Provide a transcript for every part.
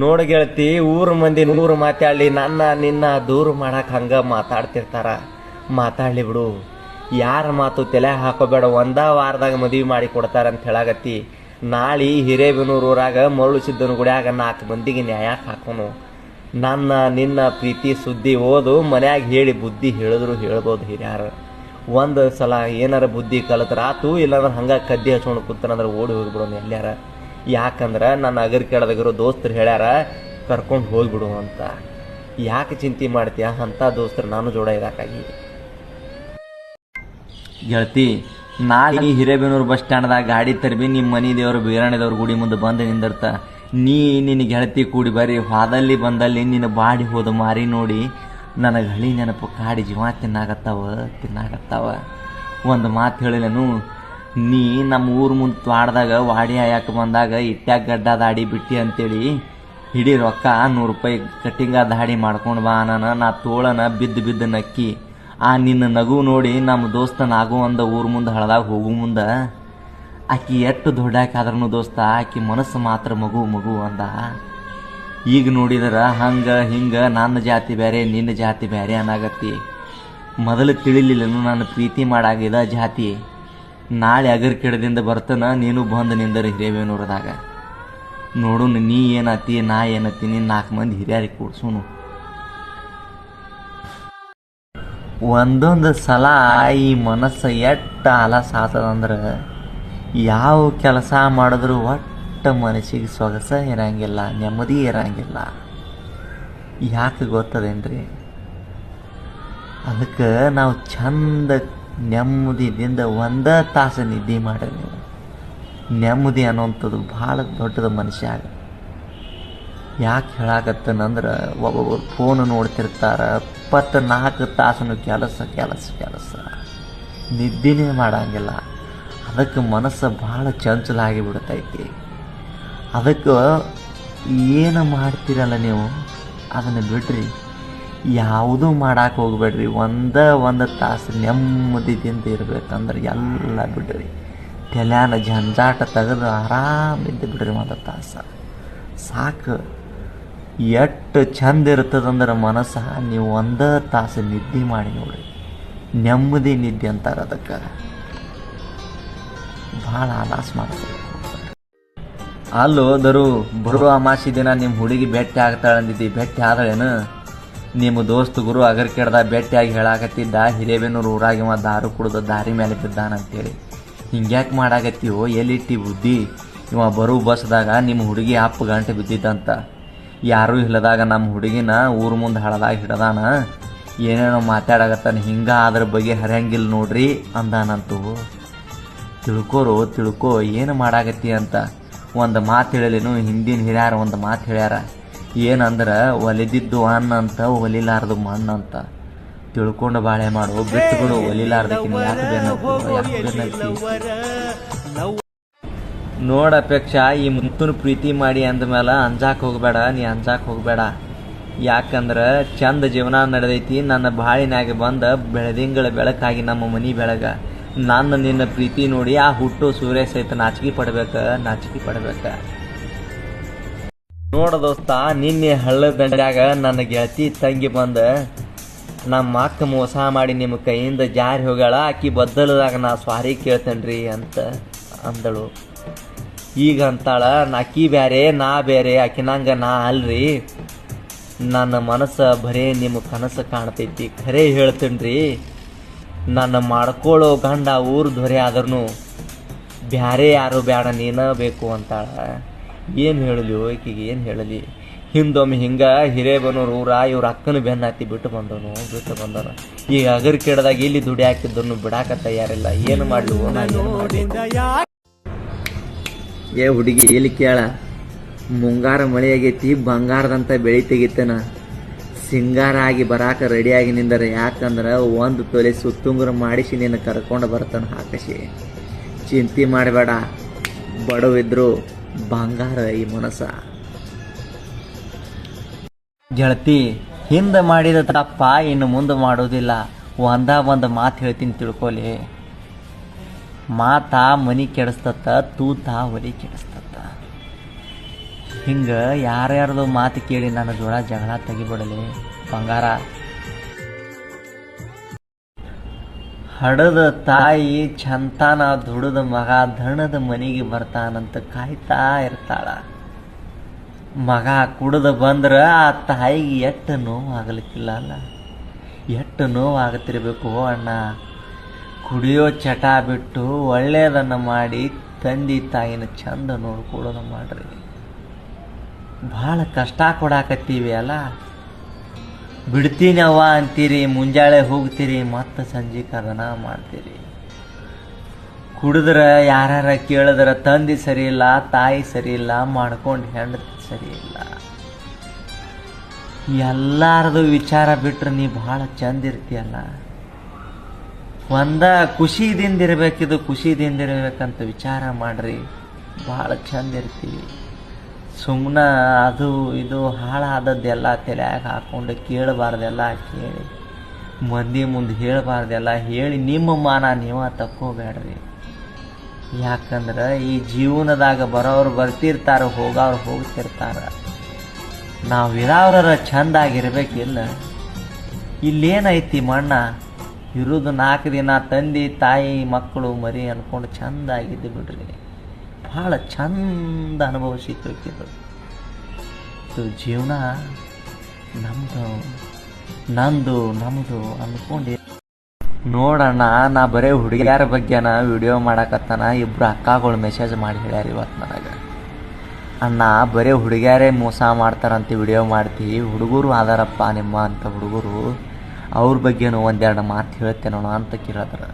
ನೋಡ್ ಗೆಳತಿ ಊರ ಮಂದಿ ನೂರು ಮಾತಾಡಲಿ, ನನ್ನ ನಿನ್ನ ದೂರ ಮಾಡಕ್ಕೆ ಹಂಗ ಮಾತಾಡ್ತಿರ್ತಾರ. ಮಾತಾಡಲಿ ಬಿಡು. ಯಾರ ಮಾತು ತಲೆ ಹಾಕೋಬೇಡ, ಒಂದ ವಾರದಾಗ ಮದುವೆ ಮಾಡಿ ಕೊಡ್ತಾರ ಅಂತ ಹೇಳಾಗತ್ತಿ ನಾಳೆ ಹಿರೇಬೆನೂರು ಊರಾಗ ಮರಳು ಸಿದ್ದನ ಗುಡಿಯಾಗ ನಾಲ್ಕು ಮಂದಿಗೆ ನ್ಯಾಯ ಹಾಕೋನು. ನನ್ನ ನಿನ್ನ ಪ್ರೀತಿ ಸುದ್ದಿ ಓದು, ಮನ್ಯಾಗ ಹೇಳಿ ಬುದ್ಧಿ ಹೇಳಿದ್ರು ಹೇಳ್ಬೋದು ಹಿರಿಯಾರ. ಒಂದು ಸಲ ಏನಾರ ಬುದ್ಧಿ ಕಲಿತ್ರ, ಆತು ಇಲ್ಲಾಂದ್ರೆ ಹಂಗ ಕದ್ದಿ ಹಚ್ಕೊಂಡು ಕೂತಾನಂದ್ರೆ ಓಡಿ ಹೋಗ್ಬಿಡೋನು ಎಲ್ಲಾರ ಯಾಕಂದ್ರೆ ನನ್ನ ಅಗರ್ ಕೆಳದಾಗಿರೋ ದೋಸ್ತರು ಹೇಳ್ಯಾರ, ಕರ್ಕೊಂಡು ಹೋಗ್ಬಿಡು ಅಂತ. ಯಾಕೆ ಚಿಂತೆ ಮಾಡ್ತೀಯ? ಅಂಥ ದೋಸ್ತರು ನಾನು ಜೋಡ ಇದಾಕಾಗಿ. ಗೆಳತಿ, ನಾಳೆ ಹಿರೇಬೇನೂರು ಬಸ್ ಸ್ಟ್ಯಾಂಡ್ದಾಗ ಗಾಡಿ ತರ್ಬಿ ನಿಮ್ಮ ಮನಿ ದೇವರು ಬೀರಾಣಿದವ್ರ ಗುಡಿ ಮುಂದೆ ಬಂದು ನಿಂದಿರ್ತ. ನೀ ನಿನ್ನ ಗೆಳತಿ ಕೂಡಿ ಬರೀ ಹಾದಲ್ಲಿ ಬಂದಲ್ಲಿ ನಿನ್ನ ಬಾಡಿ ಹೋದ ಮಾರಿ ನೋಡಿ ನನಗೆ ಹಳಿ ನೆನಪು ಕಾಡಿ ಜೀವ ತಿನ್ನಾಗತ್ತಾವ ತಿನ್ನಾಗತ್ತಾವ ಒಂದು ಮಾತು ಹೇಳಿದನು ನೀ ನಮ್ಮ ಊರು ಮುಂದೆ ತ್ವಾಡ್ದಾಗ ವಾಡಿ ಆಯಾಕ ಬಂದಾಗ ಇಟ್ಟ್ಯಾಗ ಗಡ್ಡ ದಾಡಿ ಬಿಟ್ಟಿ ಅಂತೇಳಿ ಹಿಡಿ ರೊಕ್ಕ ನೂರು ರೂಪಾಯಿ ಕಟ್ಟಿಂಗ ದಾಡಿ ಮಾಡ್ಕೊಂಡು ಬಾ ನಾನು ನಾ ತೋಳನ ಬಿದ್ದು ಬಿದ್ದು ನಕ್ಕಿ. ಆ ನಿನ್ನ ನಗು ನೋಡಿ ನಮ್ಮ ದೋಸ್ತ ನಾಗು ಅಂದ ಊರು ಮುಂದೆ ಹಳದಾಗ ಹೋಗು ಮುಂದೆ. ಆಕಿ ಎಷ್ಟು ದೊಡ್ಡಾಕಾದ್ರೂ ದೋಸ್ತ, ಆಕಿ ಮನಸ್ಸು ಮಾತ್ರ ಮಗು ಮಗು ಅಂದ. ಈಗ ನೋಡಿದ್ರ ಹಂಗ ಹಿಂಗ ನನ್ನ ಜಾತಿ ಬೇರೆ ನಿನ್ನ ಜಾತಿ ಬೇರೆ ಅನ್ನಾಗತ್ತಿ ಮೊದಲು ತಿಳಿಲಿಲ್ಲನು ನಾನು ಪ್ರೀತಿ ಮಾಡಾಗಿದ ಜಾತಿ. ನಾಳೆ ಅಗರ್ ಕೆಡದಿಂದ ಬರ್ತನ, ನೀನು ಬಂದು ನಿಂದರ ಹಿರೇಬೇನೂರದಾಗ ನೋಡು, ನೀ ಏನತ್ತಿ, ನಾ ಏನತ್ತೀನಿ ನಾಲ್ಕು ಮಂದಿ ಹಿರಿಯರಿಗೆ ಕೂಡ್ಸೋನು ಒಂದೊಂದು ಸಲ ಈ ಮನಸ್ಸು ಎಟ್ಟ ಆಲಸ ಆತದಂದ್ರೆ ಯಾವ ಕೆಲಸ ಮಾಡಿದ್ರು ಒಟ್ಟ ಮನಸ್ಸಿಗೆ ಸೊಗಸ ಇರಂಗಿಲ್ಲ, ನೆಮ್ಮದಿ ಇರಂಗಿಲ್ಲ. ಯಾಕೆ ಗೊತ್ತದೇನ್ರಿ? ಅದಕ್ಕೆ ನಾವು ಚಂದ ನೆಮ್ಮದಿದಿಂದ ಒಂದ ತಾಸು ನಿದ್ದೆ ಮಾಡ್ರಿ ನೀವು. ನೆಮ್ಮದಿ ಅನ್ನೋಂಥದ್ದು ಭಾಳ ದೊಡ್ಡದ ಮನುಷ್ಯಾಗ ಯಾಕೆ ಹೇಳಾಕತ್ತನಂದ್ರೆ, ಒಬ್ಬೊಬ್ಬರು ಫೋನ್ ನೋಡ್ತಿರ್ತಾರ, ಇಪ್ಪತ್ನಾಲ್ಕು ತಾಸನು ಕೆಲಸ ಕೆಲಸ ಕೆಲಸ. ನಿದ್ದೆನೇ ಮಾಡಂಗಿಲ್ಲ. ಅದಕ್ಕೆ ಮನಸ್ಸು ಭಾಳ ಚಂಚಲ ಆಗಿಬಿಡ್ತೈತಿ ಅದಕ್ಕೆ ಏನು ಮಾಡ್ತೀರಲ್ಲ ನೀವು? ಅದನ್ನು ಬಿಡ್ರಿ. ಯಾವುದೂ ಮಾಡಕ್ಕೆ ಹೋಗ್ಬೇಡ್ರಿ. ಒಂದ, ಒಂದು ತಾಸು ನೆಮ್ಮದಿದಿಂದ ಇರ್ಬೇಕಂದ್ರೆ ಎಲ್ಲ ಬಿಡ್ರಿ. ತಲ್ಯಾನ ಜಂಜಾಟ ತೆಗೆದು ಆರಾಮಿದ್ದು ಬಿಡ್ರಿ ಒಂದು ತಾಸು. ಸಾಕು. ಎಷ್ಟು ಚಂದ ಇರ್ತದಂದ್ರೆ ಮನಸ್ಸ ನೀವು ಒಂದೇ ತಾಸು ನಿದ್ದೆ ಮಾಡಿ ನೋಡ್ರಿ. ನೆಮ್ಮದಿ ನಿದ್ದೆ ಅಂತಾರೆ ಅದಕ್ಕೆ. ಭಾಳ ಆಲಾಸ ಮಾಡ್ತಾರೆ ಅಲ್ಲೋದರು ಬರುವ ಬರೋ ಅಮಾಸಿ ದಿನ ನಿಮ್ಮ ಹುಡುಗಿ ಭೇಟಿ ಆಗ್ತಾಳೆ ಅಂದಿದ್ದಿ ಭೇಟಿ ಆದಳೇನು? ನಿಮ್ಮ ದೋಸ್ತ ಗುರು ಅಗರ್ ಕೆಡ್ದ ಭೇಟಿಯಾಗಿ ಹೇಳಾಕತ್ತಿದ್ದ ಹಿರೇಬೇನೂರು ಊರಾಗಿವ ದಾರು ಕುಡ್ದು ದಾರಿ ಮೇಲೆ ಬಿದ್ದಾನಂತೇಳಿ. ಹಿಂಗ್ಯಾಕೆ ಮಾಡಾಕತ್ತೀವೋ, ಎಲ್ಲಿಟ್ಟಿ ಬುದ್ಧಿ? ಇವ ಬರು ಬಸ್ದಾಗ ನಿಮ್ಮ ಹುಡುಗಿ ಅಪ್ಪ ಗಂಟೆ ಬಿದ್ದಿದ್ದಂತ. ಯಾರೂ ಇಲ್ಲದಾಗ ನಮ್ಮ ಹುಡುಗಿನ ಊರು ಮುಂದೆ ಹಳದಾಗ ಹಿಡ್ದಾನ. ಏನೇನೋ ಮಾತಾಡಕತ್ತಾನ, ಹಿಂಗ ಅದ್ರ ಬಗ್ಗೆ ಹರಿಯಂಗಿಲ್ಲ ನೋಡ್ರಿ ಅಂದಾನಂತು. ತಿಳ್ಕೋರು, ತಿಳ್ಕೋ, ಏನು ಮಾಡಾಕತ್ತಿ ಅಂತ. ಒಂದು ಮಾತು ಹೇಳಲೇನು ಹಿಂದಿನ ಹಿರಿಯರು ಒಂದು ಮಾತು ಹೇಳ್ಯಾರ. ಏನಂದ್ರೆ, ಒಲಿದಿದ್ದು ಅನ್ನ ಅಂತ ಒಲಿಲಾರ್ದು ಮಣ್ಣು ಅಂತ ತಿಳ್ಕೊಂಡು ಬಾಳೆ ಮಾಡು ಬಿಟ್ಟುಗಳು ಬೆನ್ನತ್ತಿ ನೋಡ ಅಪೇಕ್ಷ, ಈ ಮುತ್ತುನ ಪ್ರೀತಿ ಮಾಡಿ ಅಂದಮೇಲೆ ಅಂಜಾಕ್ ಹೋಗಬೇಡ, ನೀ ಅಂಜಾಕ್ ಹೋಗಬೇಡ. ಯಾಕಂದ್ರೆ, ಚಂದ ಜೀವನ ನಡೆದೈತಿ, ನನ್ನ ಬಾಳಿನಾಗ ಬಂದ ಬೆಳದಿಂಗಳ ಬೆಳಕಾಗಿ ನಮ್ಮ ಮನಿ ಬೆಳಗ. ನನ್ನ ನಿನ್ನ ಪ್ರೀತಿ ನೋಡಿ ಆ ಹುಟ್ಟು ಸೂರ್ಯ ಸಹಿತ ನಾಚಿಕೆ ಪಡ್ಬೇಕ ನಾಚಿಕೆ ಪಡ್ಬೇಕ. ನೋಡ ದೋಸ್ತ, ನಿನ್ನೆ ಹಳ್ಳ ದಂಡ್ಯಾಗ ನನ್ನ ಗೆಳತಿ ತಂಗಿ ಬಂದ. ನಮ್ಮ ಅಕ್ಕ ಮೋಸ ಮಾಡಿ ನಿಮ್ಮ ಕೈಯಿಂದ ಜಾರಿ ಹೋಗ್ಯಾಳ, ಆಕಿ ಬದ್ದಲದಾಗ ನಾ ಸ್ವಾರಿ ಕೇಳ್ತೇನ್ರಿ ಅಂತ ಅಂದಳು. ಈಗ ಅಂತಾಳ ಆಕಿ ಬ್ಯಾರೆ, ನಾ ಬೇರೆ ಆಕಿನಂಗ ನಾ ಅಲ್ರಿ. ನನ್ನ ಮನಸ್ಸು ಬರೇ ನಿಮ್ಮ ಕನಸು ಕಾಣ್ತೈತಿ, ಖರೆ ಹೇಳ್ತೇನ್ರಿ. ನನ್ನ ಮಾಡ್ಕೊಳ್ಳೋ ಗಂಡ ಊರು ದೊರೆ ಆದ್ರೂ ಬ್ಯಾರೆ ಯಾರು ಬೇಡ ನೀನ ಬೇಕು ಅಂತಾಳ. ಏನು ಹೇಳಲಿ ಓಕೆಗೆ, ಏನು ಹೇಳಲಿ? ಹಿಂದೊಮ್ಮೆ ಹಿಂಗ ಹಿರೇಬನೂರು ಊರ ಇವ್ರ ಅಕ್ಕನ ಬೆನ್ನ ಹತ್ತಿ ಬಿಟ್ಟು ಬಂದನು ಬಿಟ್ಟು ಬಂದನು ಈಗ ಅಗರ್ ಕೆಡದಾಗ ಇಲ್ಲಿ ದುಡಿ ಹಾಕಿದ್ದನ್ನು ಬಿಡಾಕ ತಯಾರಿಲ್ಲ. ಏನು ಮಾಡಲಿ ನಾ ಏನ್ ಮಾಡ್ಲಿ? ಏ ಹುಡುಗಿ, ಎಲ್ಲಿ ಕೇಳ? ಮುಂಗಾರ ಮಳೆ ಆಗೈತಿ ಬಂಗಾರದಂತ ಬೆಳಿ ತೆಗಿತೇನ. ಸಿಂಗಾರ ಆಗಿ ಬರಾಕ ರೆಡಿಯಾಗಿ ನಿಂದರ ಯಾಕಂದ್ರೆ ಒಂದು ತೊಲೆ ಸುತ್ತುಂಗುರ ಮಾಡಿಸಿ ನಿನ್ನ ಕರ್ಕೊಂಡು ಬರ್ತಾನೆ ಆಕಾಶಿ. ಚಿಂತೆ ಮಾಡಬೇಡ. ಬಡವಿದ್ರು ಬಂಗಾರ ಈ ಮನಸ್ಸ ಗೆಳತಿ, ಹಿಂದೆ ಮಾಡಿದ ತಪ್ಪ ಇನ್ನು ಮುಂದೆ ಮಾಡೋದಿಲ್ಲ. ಒಂದ ಒಂದು ಮಾತು ಹೇಳ್ತೀನಿ ತಿಳ್ಕೊಲಿ ಮಾತಾ ಮನಿ ಕೆಡಿಸ್ತತ್ತ ತೂತ ಒಲಿ ಕೆಡಿಸ್ತತ್ತ ಹಿಂಗೆ ಯಾರ್ಯಾರ್ದು ಮಾತು ಕೇಳಿ ನನ್ನ ಜೋಳ ಜಗಳ ತೆಗಿಬಿಡಲಿ. ಬಂಗಾರ ಹಡದ ತಾಯಿ ಚಂತಾನ ದುಡದ ಮಗ ದಣದ ಮನೆಗೆ ಬರ್ತಾನಂತ ಕಾಯ್ತಾ ಇರ್ತಾಳ. ಮಗ ಕುಡದ ಬಂದ್ರ ಆ ತಾಯಿಗೆ ಎಷ್ಟು ನೋವು ಆಗಲಿಕ್ಕಿಲ್ಲ ಅಲ್ಲ? ಎಷ್ಟು ನೋವು ಆಗತ್ತಿರ್ಬೇಕು ಅಣ್ಣ? ಕುಡಿಯೋ ಚಟ ಬಿಟ್ಟು ಒಳ್ಳೆಯದನ್ನು ಮಾಡಿ ತಂದೆ ತಾಯಿನ ಚಂದ ನೋಡ್ಕೊಡೋದು ಮಾಡ್ರಿ. ಭಾಳ ಕಷ್ಟ ಕೊಡಾಕತ್ತೀವಿ ಅಲ್ಲ? ಬಿಡ್ತೀನಿ ಅವ್ವ ಅಂತೀರಿ, ಮುಂಜಾಳೆ ಹೋಗ್ತೀರಿ, ಮತ್ತೆ ಸಂಜೆ ಕದನ ಮಾಡ್ತೀರಿ. ಕುಡಿದ್ರೆ ಯಾರ ಕೇಳಿದ್ರ, ತಂದೆ ಸರಿ ಇಲ್ಲ ತಾಯಿ ಸರಿ ಇಲ್ಲ ಮಾಡ್ಕೊಂಡು ಹೆಂಡ ಸರಿ ಇಲ್ಲ ಎಲ್ಲಾರದು ವಿಚಾರ ಬಿಟ್ರೆ ನೀ ಭಾಳ ಚಂದ ಇರ್ತೀಯಲ್ಲ. ಒಂದ ಖುಷಿದಿಂದ ಇರ್ಬೇಕಿದು, ಖುಷಿದಿಂದ ಇರ್ಬೇಕಂತ ವಿಚಾರ ಮಾಡ್ರಿ, ಭಾಳ ಚಂದ ಇರ್ತೀವಿ. ಸುಮ್ಮನೆ ಅದು ಇದು ಹಾಳಾದದ್ದೆಲ್ಲ ತಲೆಯಾಗ ಹಾಕ್ಕೊಂಡು ಕೇಳಬಾರ್ದೆಲ್ಲ ಕೇಳಿ. ಮಂದಿ ಮುಂದೆ ಹೇಳಬಾರ್ದೆಲ್ಲ ಹೇಳಿ ನಿಮ್ಮ ಮಾನ ನೀವ ತಕ್ಕೋಬೇಡ್ರಿ ಯಾಕಂದ್ರೆ ಈ ಜೀವನದಾಗ ಬರೋರು ಬರ್ತಿರ್ತಾರೆ ಹೋಗೋರು ಹೋಗ್ತಿರ್ತಾರೆ. ನಾವು ಇರೋರ ಚಂದಾಗಿರ್ಬೇಕಿಲ್ಲ ಇಲ್ಲೇನೈತಿ ಮಣ್ಣ? ಇರೋದು ನಾಲ್ಕು ದಿನ ತಂದೆ ತಾಯಿ ಮಕ್ಕಳು ಮರಿ ಅನ್ಕೊಂಡು ಚಂದಾಗಿದ್ದು ಬಿಡ್ರಿ. ಭಾಳ ಚಂದ ಅನುಭವಿಸಿದ್ದು ಇದು ಜೀವನ ನಮ್ಮದು ನಂದು ನಮ್ಮದು ಅಂದ್ಕೊಂಡು ನೋಡಣ್ಣ, ನಾ ಬರೀ ಹುಡುಗಿಯರ ಬಗ್ಗೆನ ವಿಡಿಯೋ ಮಾಡಕತ್ತಾನ ಇಬ್ಬರು ಅಕ್ಕಗಳು ಮೆಸೇಜ್ ಮಾಡಿ ಹೇಳ್ಯಾರ ಇವತ್ತು ನನಗೆ. ಅಣ್ಣ, ಬರೀ ಹುಡುಗಿಯರೇ ಮೋಸ ಮಾಡ್ತಾರಂತ ವಿಡಿಯೋ ಮಾಡ್ತೀವಿ ಹುಡುಗರು ಆದಾರಪ್ಪ ನಿಮ್ಮ ಅಂತ ಹುಡುಗರು, ಅವ್ರ ಬಗ್ಗೆನೂ ಒಂದೆರಡು ಮಾತು ಹೇಳ್ತೇನೋ ಅಂತ ಕೇಳಿದ್ರೆ.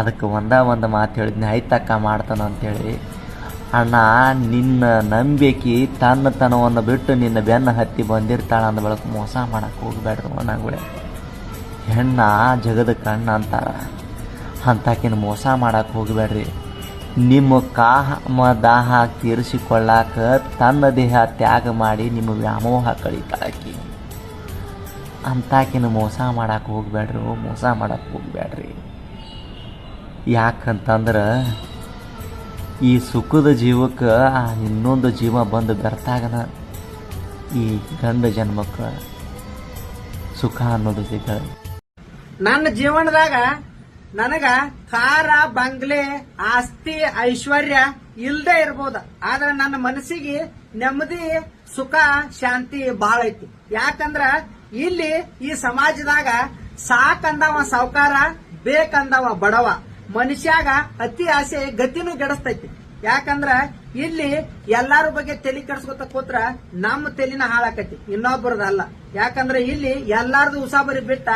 ಅದಕ್ಕೆ ಒಂದ ಒಂದು ಮಾತು ಹೇಳಿದ್ನಿ, ಆಯ್ತಕ್ಕ ಮಾಡ್ತಾನ ಅಂತೇಳಿ. ಅಣ್ಣ, ನಿನ್ನ ನಂಬಿಕೆ ತನ್ನ ತನವನ್ನು ಬಿಟ್ಟು ನಿನ್ನ ಬೆನ್ನ ಹತ್ತಿ ಬಂದಿರ್ತಾಳ ಅಂದ ಬಳಕ ಮೋಸ ಮಾಡಕ್ಕೆ ಹೋಗ್ಬೇಡ್ರಿ ಅಣ್ಣಗಳೇ ಹೆಣ್ಣ ಜಗದ ಕಣ್ಣ ಅಂತಾರ ಅಂತಾಕಿನ ಮೋಸ ಮಾಡಕ್ಕೆ ಹೋಗ್ಬೇಡ್ರಿ. ನಿಮ್ಮ ಕಾಮ ದಾಹ ತೀರಿಸಿಕೊಳ್ಳಾಕ ತನ್ನ ದೇಹ ತ್ಯಾಗ ಮಾಡಿ ನಿಮ್ಮ ವ್ಯಾಮೋಹ ಕಳಿತಾಳಕಿ. ಅಂತಾಕಿನ ಮೋಸ ಮಾಡಕ್ಕೆ ಹೋಗ್ಬೇಡ್ರಿ, ಮೋಸ ಮಾಡಕ್ಕೆ ಹೋಗ್ಬೇಡ್ರಿ. ಯಾಕಂತಂದ್ರೆ ಈ ಸುಖದ ಜೀವಕ್ಕೆ ಇನ್ನೊಂದು ಜೀವ ಬಂದು ಬೆರ್ತಾಗನ ಈ ಗಂಡ ಜನ್ಮಕ್ಕೆ ಸುಖ ಅನ್ನೋದು ಸಿಗ್ತದೆ. ನನ್ನ ಜೀವನದಾಗ ನನಗ ಕಾರ ಬಂಗ್ಲೆ, ಆಸ್ತಿ, ಐಶ್ವರ್ಯ ಇಲ್ದೇ ಇರ್ಬೋದ. ಆದ್ರೆ ನನ್ನ ಮನಸ್ಸಿಗೆ ನೆಮ್ಮದಿ, ಸುಖ, ಶಾಂತಿ ಬಹಳ ಐತಿ. ಯಾಕಂದ್ರ ಇಲ್ಲಿ ಈ ಸಮಾಜದಾಗ ಸಾಕಂದವ ಸಾವುಕಾರ, ಬೇಕಂದವ ಬಡವ. ಮನುಷ್ಯಾಗ ಅತಿ ಆಸೆ ಗತಿನೂ ಗೆಡಸ್ತೈತಿ ಯಾಕಂದ್ರ ಇಲ್ಲಿ ಎಲ್ಲಾರ ಬಗ್ಗೆ ತಲೆ ಕೆಡ್ಸ್ಕೊತ ಕೂತ್ರ ನಮ್ಮ ತಲೆನ ಹಾಳಾಕತಿ ಇನ್ನೊಬ್ಬರದಲ್ಲ ಯಾಕಂದ್ರ ಇಲ್ಲಿ ಎಲ್ಲಾರ್ದು ಉಸಾಬರಿ ಬಿಟ್ಟ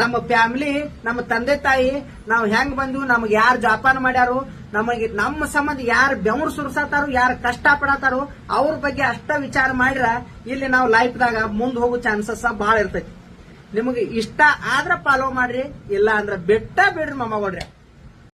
ನಮ್ಮ ಫ್ಯಾಮಿಲಿ, ನಮ್ಮ ತಂದೆ ತಾಯಿ, ನಾವು ಹೆಂಗ್ ಬಂದ್ವಿ, ನಮಗೆ ಯಾರು ಜೋಪಾನ ಮಾಡ್ಯಾರು, ನಮಗೆ ನಮ್ಮ ಸಂಬಂಧ ಯಾರು ಬೆವರು ಸುರಿಸತ್ತಾರೋ ಯಾರು ಕಷ್ಟ ಪಡತ್ತಾರೋ ಅವ್ರ ಬಗ್ಗೆ ಅಷ್ಟ ವಿಚಾರ ಮಾಡಿರ ಇಲ್ಲಿ ನಾವು ಲೈಫ್ದಾಗ ಮುಂದೆ ಹೋಗೋ ಚಾನ್ಸಸ್ ಬಹಳ ಇರ್ತೈತಿ. ನಿಮಗೆ ಇಷ್ಟ ಆದ್ರ ಫಾಲೋ ಮಾಡ್ರಿ ಇಲ್ಲ ಅಂದ್ರ ಬೆಟ್ಟ ಬಿಡ್ರಿ ಮಮ್ಮಗಳ್ರಿ